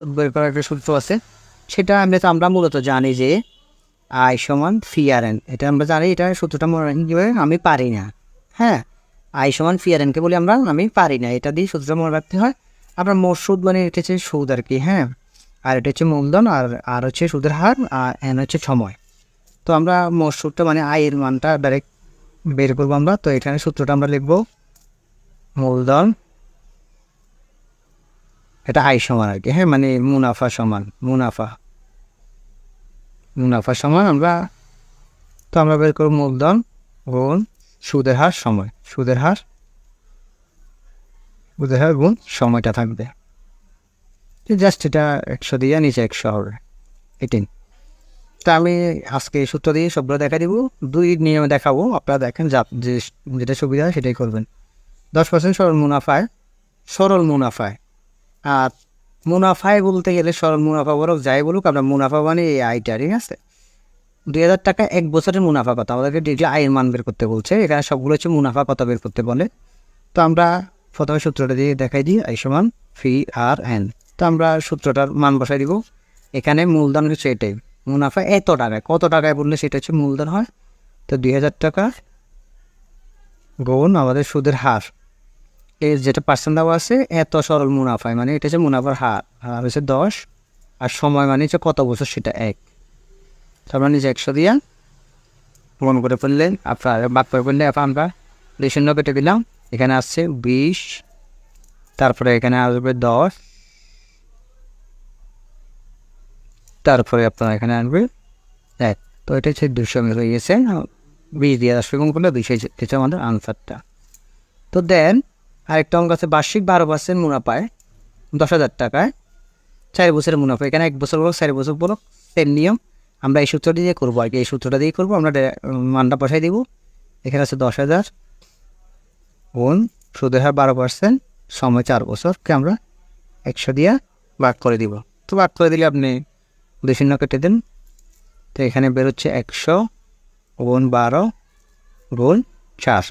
বের করার একটা সূত্র আছে। সেটা আমরা মূলত জানি যে আই সমান ফি আর এন। এটা আমরা জানি, এটা সূত্রটা মনে রাখি কীভাবে আমি পারি না। হ্যাঁ আই সমান ফি আর এনকে বলি আমরা, আমি পারি না। এটা দিয়ে সূত্রটা মনে রাখতে হয়। আপনার মোট মানে এটা হচ্ছে সুদ আর কি হ্যাঁ। আর এটা হচ্ছে মূলধন, আর আর হচ্ছে সুদের হার, আর এন হচ্ছে সময়। তো আমরা মোট মানে আয়ের মানটা ডাইরেক্ট বের করব আমরা। তো এখানে সূত্রটা আমরা লিখব মূলধন এটা আয় সমান আর কি হ্যাঁ মানে মুনাফা সমান, মুনাফা। মুনাফা সমান আমরা, তো আমরা বের করব মূলধন, গুণ, সুদের হার, সময়। সুদের হার সুদের হার, গুণ, সময়টা থাকবে। জাস্ট এটা একশো দিয়ে নিচে একশো হবে এইটিন তা আমি আজকে সূত্র দিয়ে সবগুলো দেখা দিব, দুই নিয়মে দেখাবো, আপনারা দেখেন যা, যে, যেটা সুবিধা হয় সেটাই করবেন। দশ পার্সেন্ট সরল মুনাফায় সরল মুনাফায়। আর মুনাফায় বলতে গেলে সরল মুনাফা বলুক যাই বলুক, আমরা মুনাফা মানে এই আয়টা, ঠিক আছে? দুই হাজার টাকা এক বছরের মুনাফা কথা, আমাদেরকে ডিগ্রি আয়ের মান বের করতে বলছে। এখানে সবগুলো হচ্ছে মুনাফা কথা বের করতে বলে। তো আমরা প্রথমে সূত্রটা দিয়ে দেখাই দিই, আই সমান ফি আর এন তো আমরা সূত্রটার মান বসাই দিব। এখানে মূলধন হচ্ছে এটাই। মুনাফা এত টাকায় কত টাকায় বললে সেটা হচ্ছে মূলধন হয়? তো দুই হাজার টাকা গুণ আমাদের সুদের হার। এর যেটা পার্সেন্ট দেওয়া আছে, এত সরল মুনাফায় মানে এটা হচ্ছে মুনাফার হার হার হচ্ছে দশ, আর সময় মানে হচ্ছে কত বছর সেটা এক। তারপর নিজে একশো দিয়া মন করে ফেললেন আপনার বাদ করে ফেললে আমরা দুই শূন্য কেটে দিলাম। এখানে আসছে বিশ, তারপরে এখানে আসবে দশ, তারপরে আপনার এখানে আসবে এক। তো এটা হচ্ছে দুশো হয়ে গেছে। বিশ দিয়ে দশ গুণ করলে দুইশো হচ্ছে আমাদের আনসারটা তো দেন আরেকটা অঙ্ক আছে, বার্ষিক বারো পার্সেন্ট মুনাফায় দশ হাজার টাকায়। চার বছরের মুনাফা, এখানে এক বছর বলো, চার বছর বলো, সেম নিয়ম। আমরা এই সূত্রটি দিয়ে করব আর কি, এই সূত্রটা দিয়ে করব, আমরা মানটা বসাই দিব। এখানে আছে দশ হাজার গুণ সুদের হার বারো পার্সেন্ট সময় চার বছরকে আমরা একশো দিয়ে ভাগ করে দিব। তো ভাগ করে দিলে আপনি দুই শূন্য কেটে দিন। তো এখানে বেরোচ্ছে একশো গুণ বারো গুণ চার।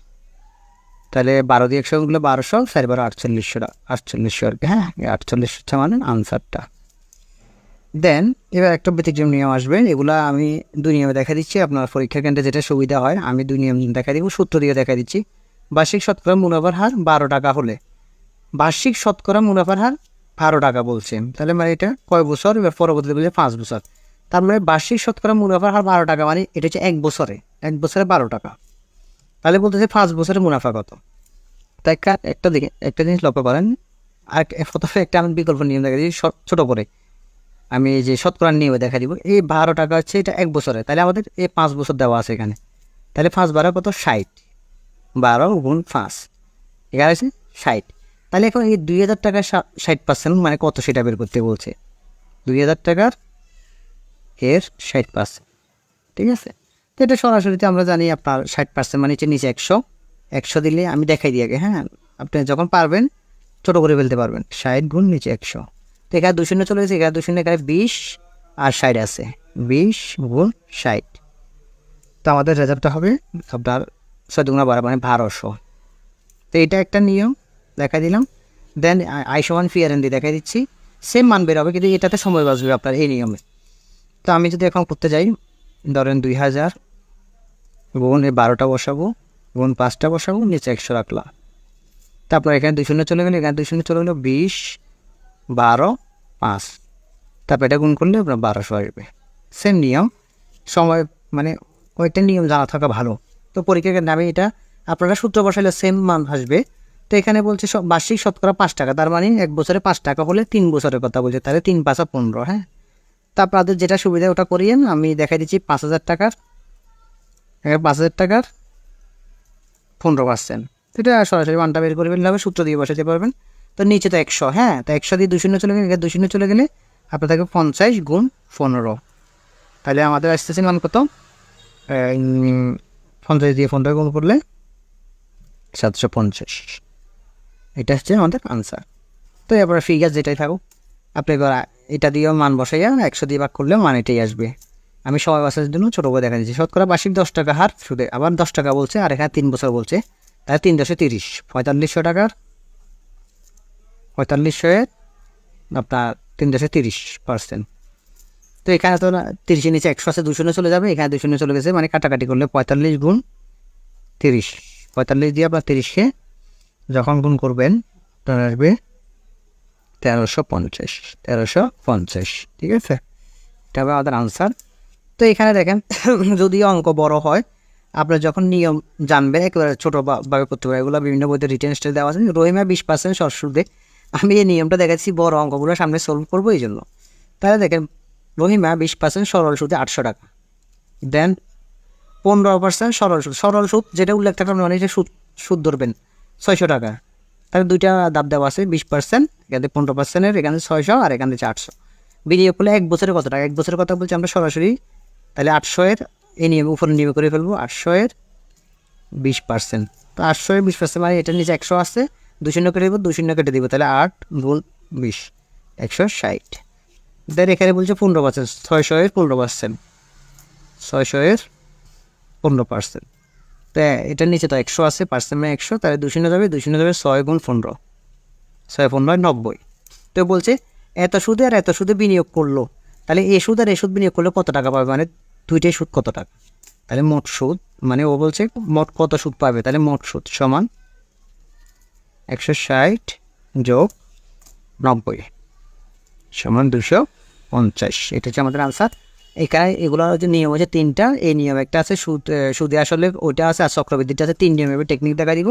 তাহলে বারো দিয়ে একশো গুলো বারোশো সাড়ে বারো আটচল্লিশশো আটচল্লিশশো আর কি হ্যাঁ এই আটচল্লিশ হচ্ছে মানে আনসারটা। দেন এবার একটা ব্যতিক্রম নিয়ম আসবে, এগুলা আমি দুই নিয়মে দেখা দিচ্ছি, আপনার পরীক্ষা কেন্দ্রে যেটা সুবিধা হয়, আমি দুই নিয়ম দেখা দিব, সূত্র দিয়ে দেখা দিচ্ছি। বার্ষিক শতকরা মুনাফার হার বারো টাকা হলে। বার্ষিক শতকরা মুনাফার হার বারো টাকা বলছেন তাহলে মানে এটা কয় বছর? এবার পরবর্তীতে বলছে পাঁচ বছর। তার মানে বার্ষিক শতকরা মুনাফার হার বারো টাকা মানে এটা হচ্ছে এক বছরে এক বছরে বারো টাকা। তাহলে বলতেছে পাঁচ বছরের মুনাফা কত? তাই একটা দিকে, একটা জিনিস লক্ষ্য করেন, আর প্রথমে একটা আমি বিকল্প নিয়ম দেখা দিই ছোট করে। আমি এই যে শতকরা নিয়মে দেখা দিব, এই বারো টাকা হচ্ছে এটা এক বছরে তাহলে আমাদের এই পাঁচ বছর দেওয়া আছে এখানে। তাহলে পাঁচ বারো কত? ষাট। বারো গুণ পাঁচ। এখানে আছে ষাট। তাহলে এখন এই দুই হাজার টাকার ষাট পার্সেন্ট মানে কত সেটা বের করতে বলছে? দুই হাজার টাকার এর ষাট পার্সেন্ট ঠিক আছে? তো এটা সরাসরিতে আমরা জানি আপনার ষাট পার্সেন্ট মানে নিচে একশো। একশো দিলে আমি দেখাই দিই আগে হ্যাঁ? আপনি যখন পারবেন, ছোটো করে ফেলতে পারবেন। ষাট গুণ নিচে একশো। তো এখানে দুই শূন্য চলে গেছে, এখানে দুই শূন্য এখানে বিশ আর ষাট আছে। বিশ গুণ ষাট। তো আমাদের রেজাল্টটা হবে আপনার ছয় দুগুণা বারো মানে বারোশো। তো এটা একটা নিয়ম দেখা দিলাম। দেন আই সমান ফি আর এন দিয়ে দেখাই দিচ্ছি। সেম মান বের হবে, কিন্তু এটাতে সময় বাঁচবে আপনার এই নিয়মে। তো আমি যদি এখন করতে যাই, ধরেন দুই হাজার এই বারোটা বসাবো। গুণ পাঁচটা বসাবো, নিচে একশো রাখলাম তারপর এখানে দুই শূন্য চলে গেলো, এখানে দুই শূন্য চলে গেলো বিশ, বারো, পাঁচ। তারপর এটা গুণ করলে আপনার বারোশো আসবে। সেম নিয়ম। সময় মানে ওইটা নিয়ম জানা থাকা ভালো। তো পরীক্ষার আমি এটা, আপনারা সূত্র বসাইলে সেম মান আসবে। তো এখানে বলছে বার্ষিক শতকরা পাঁচ টাকা। তার মানে এক বছরে পাঁচ টাকা হলে তিন বছরের কথা বলছে। তাহলে তিন পাঁচা পনেরো হ্যাঁ? তা আপনাদের যেটা সুবিধা ওটা করিয়েন। আমি দেখাই দিচ্ছি পাঁচ হাজার টাকার পাঁচ হাজার টাকার পনেরো পার্সেন্ট এটা সরাসরি মানটা বের করে ফেললে সূত্র দিয়ে বসাতে পারবেন। তো নিচে তো একশো হ্যাঁ তো একশো দিয়ে দুশূন্য চলে গেলে দুশূন্য চলে গেলে আপনার থাকবে পঞ্চাশ গুণ পনেরো। তাহলে আমাদের আসতেছে মান কত? পঞ্চাশ দিয়ে পনেরো গুণ করলে সাতশো পঞ্চাশ। এটা হচ্ছে আমাদের আনসার তো এরপরে ফিগার যেটাই থাকুক আপনি এটা দিয়েও মান বসাইয়া একশো দিয়ে ভাগ করলে মান এটাই আসবে। আমি সময় বাসার জন্য ছোটো করে দেখা দিচ্ছি শতকরা বার্ষিক দশ টাকা হার, সুদে আবার দশ টাকা বলছে, আর এখানে তিন বছর বলছে। তাহলে তিন দশে তিরিশ, পঁয়তাল্লিশশো টাকার পঁয়তাল্লিশশো আপনার তিন দশে তিরিশ পার্সেন্ট তো এখানে তো না, তিরিশের নিচে একশো আছে, দুশো চলে যাবে, এখানে দুশো চলে গেছে মানে কাটাকাটি করলে পঁয়তাল্লিশ গুণ তিরিশ। পঁয়তাল্লিশ দিয়ে আপনার তিরিশকে যখন গুণ করবেন আপনার আসবে তেরোশো পঞ্চাশ তেরোশো পঞ্চাশ, ঠিক আছে? এটা হবে আমাদের আনসার তো এখানে দেখেন, যদি অঙ্ক বড় হয়, আপনার যখন নিয়ম জানবেন, একেবারে ছোটো ভাবে করতে পারে এগুলো বিভিন্ন বইতে রিটেন স্টেজ দেওয়া আছে, রহিমা বিশ পার্সেন্ট সরসুদে আমি এই নিয়মটা দেখাচ্ছি, বড় অঙ্কগুলো সামনে সলভ করব এই জন্য। তাহলে দেখেন, রহিমা বিশ পার্সেন্ট সরল সুদে আটশো টাকা। দেন পনেরো পার্সেন্ট সরল সুদ সরল সুদ যেটা উল্লেখ আপনি অনেকটা সুদ সুদ ধরবেন, ছয়শো টাকা। তাহলে দুইটা দাব দেওয়া আছে, বিশ পার্সেন্ট এখানে পনেরো পার্সেন্টের এখানে ছয়শো আর এখানে চারশো বিনিয়োগ করলে এক বছরের কত টাকা? এক বছরের কথা বলছি, আমরা সরাসরি তাহলে আটশো এর এই নিয়ম উপরে নিয়ম করে ফেলব আটশো এর বিশ পার্সেন্ট তো আটশো এর বিশ পার্সেন্ট মানে এটার নিচে একশো আছে, দুই শূন্য কেটে দেবো, দুই শূন্য কেটে দিব, তাহলে আট গুণ বিশ, একশো ষাট। দেন এখানে বলছে পনেরো পার্সেন্ট ছয়শো এর পনেরো পার্সেন্ট ছয়শো এর পনেরো পার্সেন্ট তো এটার নিচে তো একশো আছে পার্সেন্ট মানে একশো, তাহলে শূন্য যাবে শূন্য যাবে ছয় গুণ পনেরো, ছয় পনেরো নব্বই। তো বলছে, এত সুদে আর এত সুদে বিনিয়োগ করল। তাহলে এ সুদ আর এ সুদ বিনিয়োগ করলে কত টাকা পাবে? মানে দুইটাই সুদ কত টাকা? তাহলে মোট সুদ মানে ও বলছে মোট কত সুদ পাবে? তাহলে মোট সুদ সমান একশো ষাট যোগ নব্বই সমান দুশো পঞ্চাশ। এটা হচ্ছে আমাদের আনসার। এখানে এগুলো হচ্ছে নিয়ম হচ্ছে তিনটা, এই নিয়ম একটা আছে সুদ সুদে আসলে ওইটা আছে আর চক্রবৃদ্ধিটা আছে। তিন নিয়মের টেকনিক দেখা দিব।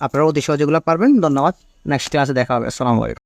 আপনারা অতি সহজে এগুলো পারবেন। ধন্যবাদ। নেক্সট ক্লাসে দেখা হবে। আসসালামু আলাইকুম।